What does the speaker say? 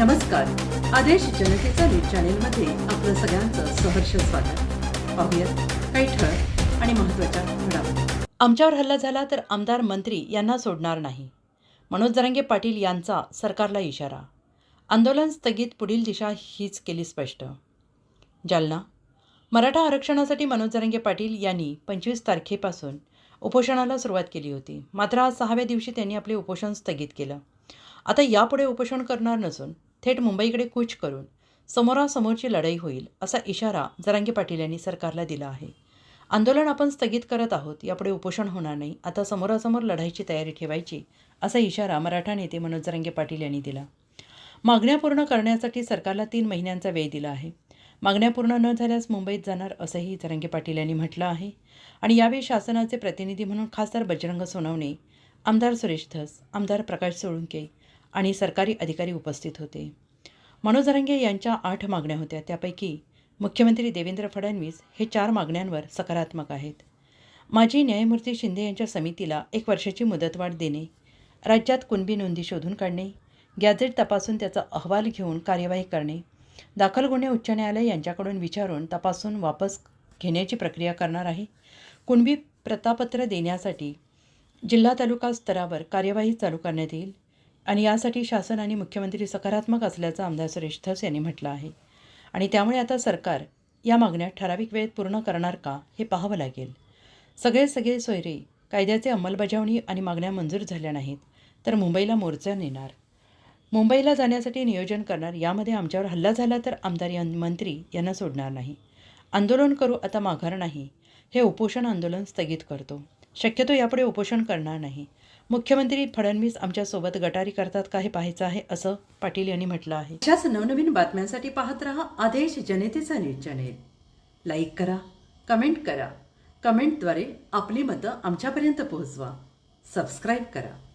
नमस्कार. आदेश जनतेचा न्यूज चॅनेलमध्ये आपलं सगळ्यांचं सहर्ष स्वागत. पाहूयात काही ठळक आणि महत्त्वाच्या घडामोडी. आमच्यावर हल्ला झाला तर आमदार मंत्री यांना सोडणार नाही. मनोज जरांगे पाटील यांचा सरकारला इशारा. आंदोलन स्थगित पुढील दिशा हीच केली स्पष्ट. जालना. मराठा आरक्षणासाठी मनोज जरांगे पाटील यांनी पंचवीस तारखेपासून उपोषणाला सुरुवात केली होती. मात्र आज सहाव्या दिवशी त्यांनी आपले उपोषण स्थगित केलं. आता यापुढे उपोषण करणार नसून थेट मुंबईकडे कूच करून समोरासमोरची लढाई होईल असा इशारा जरांगे पाटील यांनी सरकारला दिला आहे. आंदोलन आपण स्थगित करत आहोत यापुढे उपोषण होणार नाही आता समोरासमोर लढाईची तयारी ठेवायची असा इशारा मराठा नेते मनोज जरांगे पाटील यांनी दिला. मागण्या पूर्ण करण्यासाठी सरकारला तीन महिन्यांचा वेळ दिला आहे. मागण्या पूर्ण न झाल्यास मुंबईत जाणार असंही जरांगे पाटील यांनी म्हटलं आहे. आणि यावेळी शासनाचे प्रतिनिधी म्हणून खासदार बजरंग सोनवणे आमदार सुरेश धस आमदार प्रकाश सोळुंके आणि सरकारी अधिकारी उपस्थित होते. मनोज जरांगे यांच्या आठ मागण्या होत्या. त्यापैकी मुख्यमंत्री देवेंद्र फडणवीस हे चार मागण्यांवर सकारात्मक आहेत. माजी न्यायमूर्ती शिंदे यांच्या समितीला एक वर्षाची मुदतवाढ देणे राज्यात कुणबी नोंदी शोधून काढणे गॅझेट तपासून त्याचा अहवाल घेऊन कार्यवाही करणे दाखल गुन्हे उच्च न्यायालय यांच्याकडून विचारून तपासून वापस घेण्याची प्रक्रिया करणार आहे कुणबी प्रतापत्र देण्यासाठी जिल्हा तालुका स्तरावर कार्यवाही चालू करण्यात येईल आणि यासाठी शासन आणि मुख्यमंत्री सकारात्मक असल्याचं आमदार सुरेश धस यांनी म्हटलं आहे. आणि त्यामुळे आता सरकार या मागण्या ठराविक वेळेत पूर्ण करणार का हे पाहावं लागेल. सगळे सगळे सोयरे कायद्याचे अंमलबजावणी आणि मागण्या मंजूर झाल्या नाहीत तर मुंबईला मोर्चा नेणार. मुंबईला जाण्यासाठी नियोजन करणार यामध्ये आमच्यावर हल्ला झाला तर आमदार मंत्री यांना सोडणार नाही. आंदोलन करू आता माघार नाही हे उपोषण आंदोलन स्थगित करतो. शक्यतो यापुढे उपोषण करणार नाही. मुख्यमंत्री फडणवीस आमच्यासोबत गटारी करतात का हे पाहायचं आहे असं पाटील यांनी म्हटलं आहे. अशाच नवनवीन बातम्यांसाठी पाहत रहा आदेश जनतेचा न्यूज चॅनेल. लाईक करा कमेंट करा. कमेंटद्वारे आपली मतं आमच्यापर्यंत पोहोचवा. सबस्क्राईब करा.